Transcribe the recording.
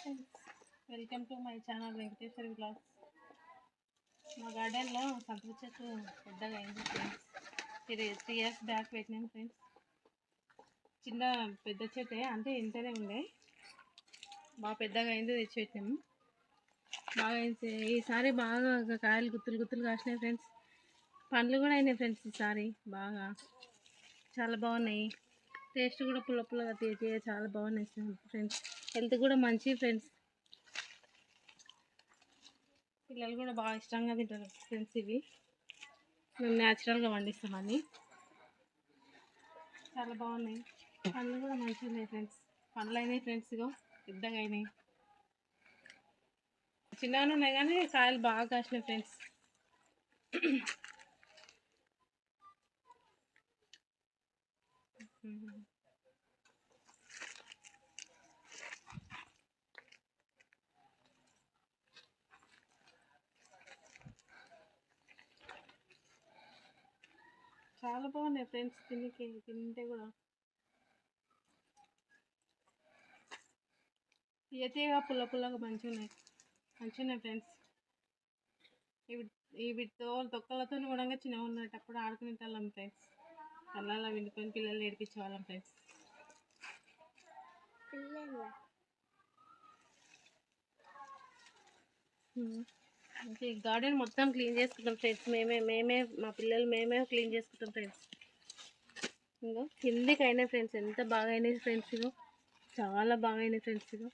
Friends welcome to my channel Venkateswari blogs మా గార్డెన్లో సంతూర్ చెట్టు పెద్దగా అయింది ఫ్రెండ్స్. ఇది త్రీ ఇయర్స్ బ్యాక్ పెట్టినాను ఫ్రెండ్స్. చిన్న పెద్ద చెట్టే అంటే ఇంతనే ఉండే. బాగా పెద్దగా అయింది తెచ్చి పెట్టినాము బాగా అయింది. ఈసారి బాగా కాయలు గుత్తులు గుత్తులు కాసినాయి ఫ్రెండ్స్. పండ్లు కూడా అయినాయి ఫ్రెండ్స్ ఈసారి బాగా. చాలా బాగున్నాయి. టేస్ట్ కూడా పుల్ల పుల్లగా తీయ చాలా బాగున్నాయి ఫ్రెండ్స్ హెల్త్ కూడా మంచి ఫ్రెండ్స్ పిల్లలు కూడా బాగా ఇష్టంగా తింటారు ఫ్రెండ్స్ ఇవి. మేము న్యాచురల్గా పండిస్తామని చాలా బాగున్నాయి. పండ్లు కూడా మంచిగా ఉన్నాయి ఫ్రెండ్స్ పండ్లు అయినాయి ఫ్రెండ్స్ ఇగో పెద్దగా అయినాయి. చిన్నగానే ఉన్నాయి కానీ కాయలు బాగా కాసినాయి ఫ్రెండ్స్ చాలా బాగున్నాయి ఫ్రెండ్స్ తినికి తింటే కూడా. తీయగా పుల్ల పుల్లగా మంచిగా ఉన్నాయి మంచిగా ఉన్నాయి ఫ్రెండ్స్. ఇవి వీటితో తొక్కలతో కూడా చిన్నగా ఉన్నటప్పుడు ఆడుకునే వాళ్ళం ఫ్రెండ్స్. అలా విండుకొని పిల్లలు నేర్పించే వాళ్ళం ఫ్రెండ్స్ గార్డెన్ మొత్తం క్లీన్ చేసుకుంటాం ఫ్రెండ్స్ మేమే మేమే మా పిల్లలు మేమే క్లీన్ చేసుకుంటాం ఫ్రెండ్స్ ఇంకో కిందికి అయినాయి ఫ్రెండ్స్ ఎంత బాగా అయినాయి ఫ్రెండ్స్ ఇగో. చాలా బాగా అయినాయి ఫ్రెండ్స్ ఇగో.